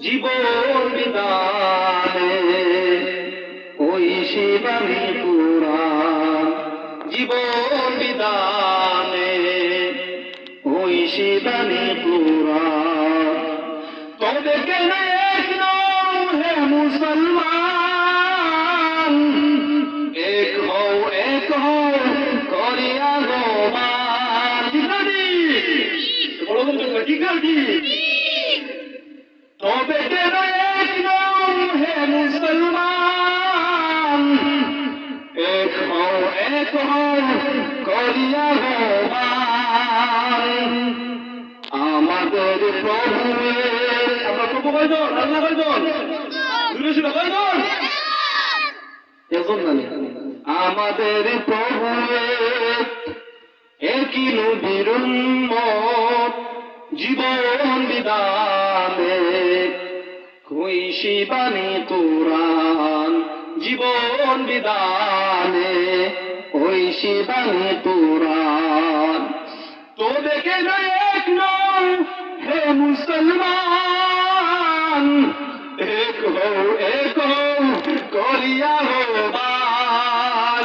জীবন বিদানে ওই শিবানী পুরাণ জীবন বিদানে। ওই শিবানী পুরাণ তবে কেন ঠিক তবে এক মুসলমান, এক এক করিয়া আমাদের প্রভু আমরা প্রভু কয়জন? আল্লাহ আমাদের প্রভু একই নদীর জীবন বিদানে খুশি বাণী কোরআন জীবন বিদানে ঐশী বাণী কোরআন তো দেখে এক নও, হে মুসলমান। এক হো এক হো করিয়া হো বান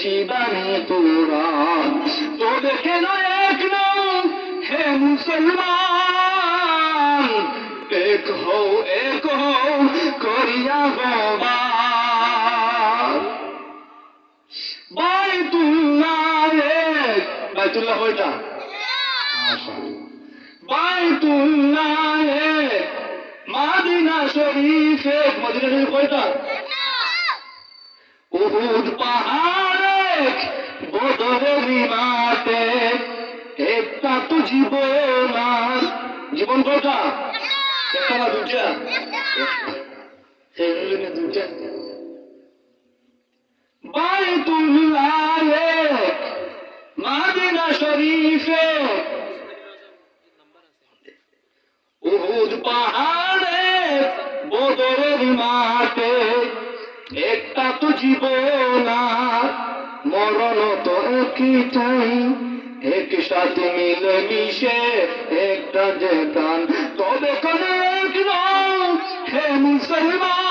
শিবানী কোরআন তো দেখে না এক হে মুসলমান। এক হও এক হও, করিয়া এক মাদিনা শরীফ, মদিনা শরীফ কয়টা উহুদ পাহাড় এক বদরের একটা তো জীবন আর জীবন কয়টা একটা না দুটা দুটা বাইতুল্লাহ এক মাদিনা শরীফে উহুদ পাহাড়ে, বদরের মাঠে একটা তো জীবন আর মরণ একটাই একসাথে মিলে মিশে একটা যে গান। তবে কোন হে মুসলমান।